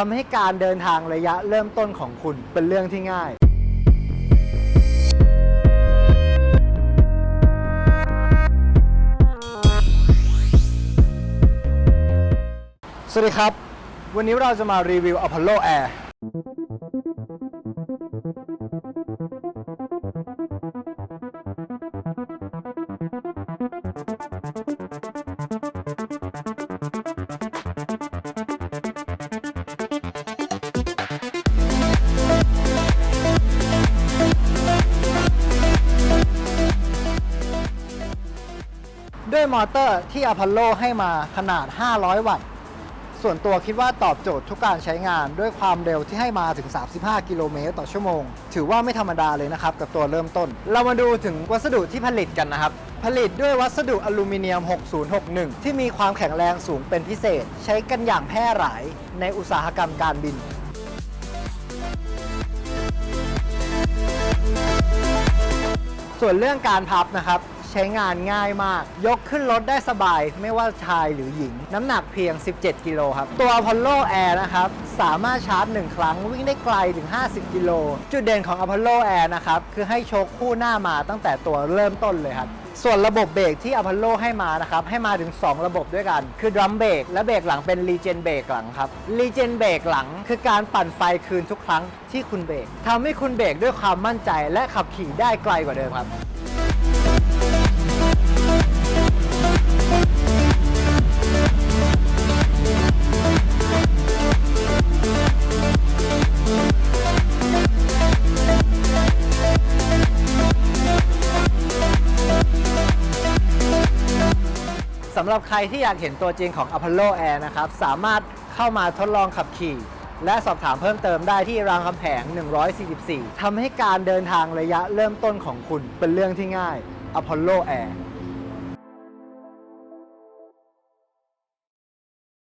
ทำให้การเดินทางระยะเริ่มต้นของคุณเป็นเรื่องที่ง่าย สวัสดีครับ วันนี้เราจะมารีวิว Apollo Air ด้วยมอเตอร์ที่ Apollo ให้มาขนาด 500 วัตต์ ส่วนตัวคิดว่าตอบโจทย์ทุกการใช้งานด้วยความเร็วที่ให้มาถึง 35 กิโลเมตรต่อชั่วโมง ถือว่าไม่ธรรมดาเลยนะครับ กับตัวเริ่มต้น เรามาดูถึงวัสดุที่ผลิตกันนะครับ ผลิตด้วยวัสดุอลูมิเนียม 6061 ที่มีความแข็งแรงสูงเป็นพิเศษ ใช้กันอย่างแพร่หลายในอุตสาหกรรมการบินส่วนเรื่องการพับนะครับ ใช้งานง่ายมาก ยกขึ้นรถได้สบายไม่ว่าชายหรือหญิง น้ำหนักเพียง 17 กิโลครับ ตัว Apollo Air นะครับ สามารถชาร์จ 1 ครั้งวิ่งได้ไกลถึง 50 กิโล จุดเด่นของ Apollo Air นะครับ คือให้โชคคู่หน้ามาตั้งแต่ตัวเริ่มต้นเลยครับส่วนระบบเบรกที่ Apollo ให้มานะครับ ให้มาถึง 2 ระบบด้วยกัน คือดรัมเบรกและเบรกหลังเป็น Regen เบรกหลังครับ Regen เบรกหลังคือการปั่นไฟคืนทุกครั้งที่คุณเบรกทำให้คุณเบรกด้วยความมั่นใจและขับขี่ได้ไกลกว่าเดิมครับำหรับใครที่อยากเห็นตัวจริงของ Apollo Air นะครับ สามารถเข้ามาทดลองขับขี่ และสอบถามเพิ่มเติมได้ที่รางคำแหง 144 ทำให้การเดินทางระยะเริ่มต้นของคุณเป็นเรื่องที่ง่าย Apollo Air